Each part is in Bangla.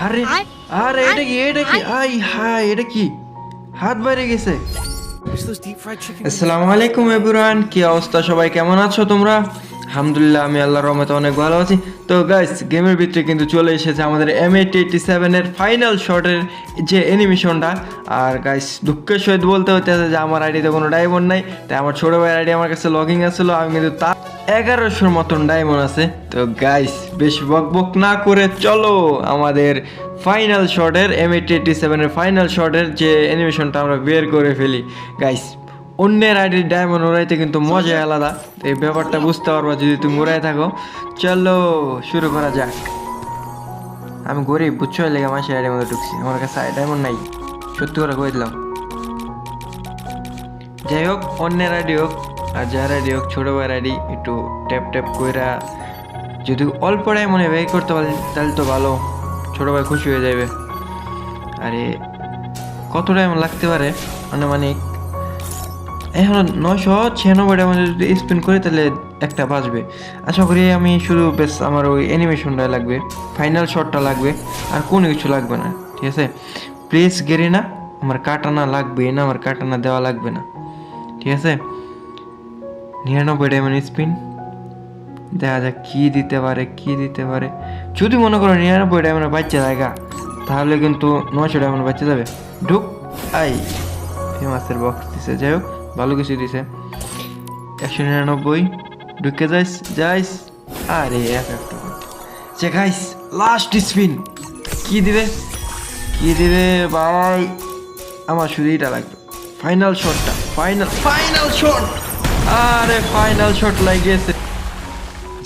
আরে আরে এটা কি এটা কি? আই হাই এটা কি? হাত বাইরে গেছে। আসসালামু আলাইকুম এভরিওয়ান। কি অবস্থা? সবাই কেমন আছো তোমরা? আলহামদুলিল্লাহ, আমি আল্লাহর রহমতে অনেক ভালো আছি। তো গাইস গেমের ভিতরে কিন্তু চলে এসেছে আমাদের এম এইট এইটি সেভেনের ফাইনাল শটের যে অ্যানিমেশনটা আর গাইস দুঃখের সহিত বলতে হতেছে যে আমার আইডিতে কোনো ডায়মন্ড নাই, তাই আমার ছোটো ভাইয়ের আইডি আমার কাছে লগিং আসলো আমি কিন্তু তার এগারোশোর মতন ডায়মন্ড আছে। তো গাইস বেশ বক বক না করে চলো আমাদের ফাইনাল শটের এম এইট এইটি সেভেনের ফাইনাল শটের যে অ্যানিমেশনটা আমরা বের করে ফেলি। গাইস অন্যের আইডির ডায়মন্ড উড়াইতে কিন্তু মজাই আলাদা। এই ব্যাপারটা বুঝতে পারবা যদি তুমি উড়াই থাকো। চলো, শুরু করা যাক। আমি গরিব, বুঝছ? লেগে মাসে আইডির মধ্যে ঢুকছি। আমার কাছে ডায়মন্ড নাই। সত্যি করে কয়ে দিলাম? যাই হোক, অন্যের আইডি হোক আর যার আইডি হোক, ছোটো ভাইয়ের আইডি, একটু ট্যাপ ট্যাপ কইরা যদি অল্প মনে ব্যয় করতে পারি, তাহলে তো ভালো। ছোটো ভাই খুশি হয়ে যাবে আরে, কত ডায়মন্ড লাগতে পারে? আনুমানিক এখন নশো ছিয়ানব্বই টাকা যদি স্পিন করি, তাহলে একটা বাজবে। আশা করি আমি শুধু বেশ আমার ওই অ্যানিমেশনটা লাগবে ফাইনাল শটটা লাগবে, আর কোনো কিছু লাগবে না, ঠিক আছে? প্লিজ গেরি না, আমার কাটানা লাগবে না, আমার কাটানা দেওয়া লাগবে না, ঠিক আছে? নিরানব্বই ডায়মন্ড স্পিন দেখা যাক কী দিতে পারে, কি দিতে পারে। যদি মনে করো নিরানব্বই ডায়মন্ড বাচ্চা জায়গা, তাহলে কিন্তু নশো ডায়মন্ড বাচ্চা যাবে। ঢুক আই ফেমাসের বক্স দিছে। যাই হোক, ভালো কিছু দিছে। একশো নিরানব্বই। ঢুকে যাইস যাইস। আরে, এক যে গাইস লাস্ট স্পিন কি দিবে? কি দিবে, ভাই? আমার শুধু এইটা লাগবে। ফাইনাল শটটা ফাইনাল ফাইনাল শট আরে ফাইনাল শট লাগিয়েছে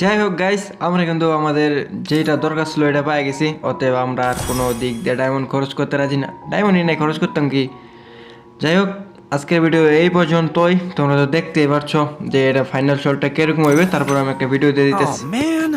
যাই হোক গাইস আমরা কিন্তু আমাদের যেটা দরকার ছিল, এটা পাই গেছি। অতএব আমরা আর কোনো দিক দিয়ে ডায়মন্ড খরচ করতে রাজি না। ডায়মন্ডই নাই, খরচ করতাম কি? যাই হোক আজকের ভিডিও এই পর্যন্তই। তোমরা তো দেখতেই পারছ যে এটা ফাইনাল শটটা কীরকম হইবে তারপর আমি একটা ভিডিও দিয়ে দিতেছি। Oh man,